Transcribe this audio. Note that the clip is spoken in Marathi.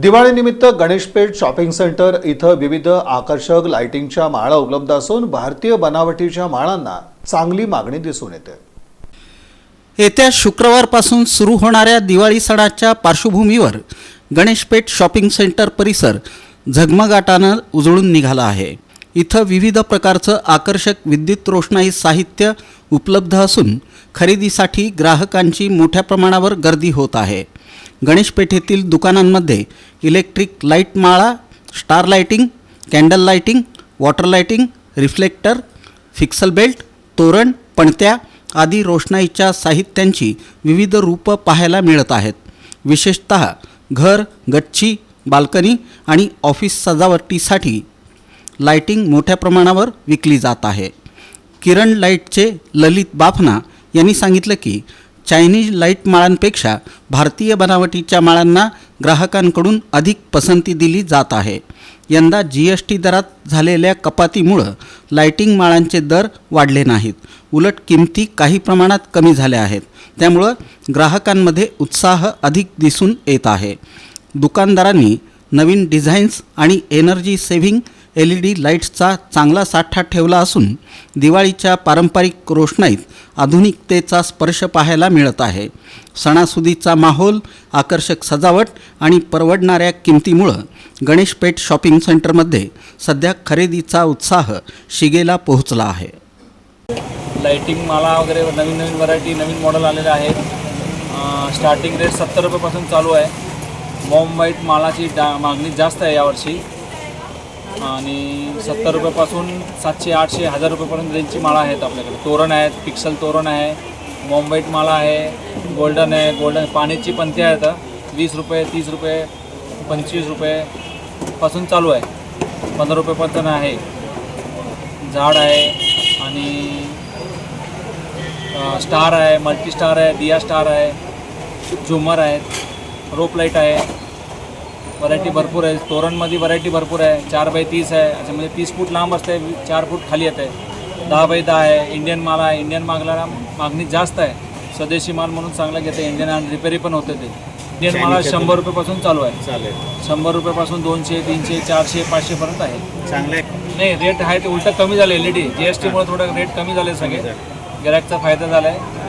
दिवाळीनिमित्त गणेशपेठ शॉपिंग सेंटर इथं विविध आकर्षक लाइटिंगच्या माळा उपलब्ध असून भारतीय बनावटीच्या माळांना चांगली मागणी दिसून येते. येत्या शुक्रवारपासून सुरू होणाऱ्या दिवाळी सणाच्या पार्श्वभूमीवर गणेशपेठ शॉपिंग सेंटर परिसर झगमगाटानं उजळून निघाला आहे. इथं विविध प्रकारचं आकर्षक विद्युत रोषणाई साहित्य उपलब्ध असून खरेदीसाठी ग्राहकांची मोठ्या प्रमाणावर गर्दी होत आहे. गणेशपेठेतील दुकानांमध्ये इलेक्ट्रिक लाइट माळा star lighting candle lighting water lighting reflector pixel belt तोरण पणत्या आदी रोषणाईच्या साहित्यांची विविध रूपं पाहायला मिळत आहेत. विशेषत घर गच्ची बाल्कनी आणि ऑफिस सजावटीसाठी लाइटिंग मोठ्या प्रमाणावर विकली जात आहे. किरण लाईटचे ललित बाफना यांनी सांगितलं की चायनीज लाइट माळांपेक्षा भारतीय बनावटीच्या माळांना ग्राहकांकडून अधिक पसंती दिली जात आहे. यंदा जी एस टी दरात झालेल्या कपातीमुळं लाईटिंग माळांचे दर वाढले नाहीत. उलट किमती काही प्रमाणात कमी झाल्या आहेत. त्यामुळं ग्राहकांमध्ये उत्साह अधिक दिसून येत आहे. दुकानदारांनी नवीन डिझाईन्स आणि energy saving L E D लाईट्सचा चांगला साठा ठेवला असून दिवाळीच्या पारंपरिक रोषणाईत आधुनिकतेचा स्पर्श पाहायला मिळत आहे. सणासुदीचा माहोल आकर्षक सजावट आणि परवडणाऱ्या किमतीमुळं गणेशपेठ शॉपिंग सेंटरमध्ये सध्या खरेदीचा उत्साह शिगेला पोहोचला आहे. लाईटिंग माला वगैरे नवीन नवीन व्हरायटी नवीन मॉडेल आलेले आहेत. स्टार्टिंग रेट सत्तर रुपयापासून चालू आहे. मॉम व्हाईट मालाची डा मागणी जास्त आहे यावर्षी. आणि सत्तर रुपयापासून सातशे आठशे हजार रुपयेपर्यंत रेंजची माळा आहेत आपल्याकडे. तोरण आहेत पिक्सल तोरण आहे बॉम्बेट माळा आहे गोल्डन आहे गोल्डन पाण्याची पंथी आहेत. वीस रुपये तीस रुपये पंचवीस रुपयेपासून चालू आहे. पंधरा रुपयेपर्यंत आहे. झाड आहे आणि स्टार आहे मल्टी स्टार आहे दिया स्टार आहे झुमर आहेत रोप लाइट आहे. व्हरायटी भरपूर आहे. तोरणमध्ये व्हरायटी भरपूर आहे. चार बाय तीस आहे. असं म्हणजे तीस फूट लांब असते. चार फूट खाली येते. दहा बाय दहा आहे. इंडियन माल आहे. इंडियन मागला मागणी जास्त आहे. स्वदेशी माल म्हणून चांगला घेते. इंडियन आणि रिपेरी पण होते ते. इंडियन माल शंभर रुपयेपासून चालू आहे. चालेल. शंभर रुपयापासून दोनशे तीनशे चारशे पाचशेपर्यंत आहे. चांगले नाही रेट आहे ते उलटं कमी झाले L E D G S टीमुळे थोडं रेट कमी झाले सगळे. गिरायकचा फायदा झाला आहे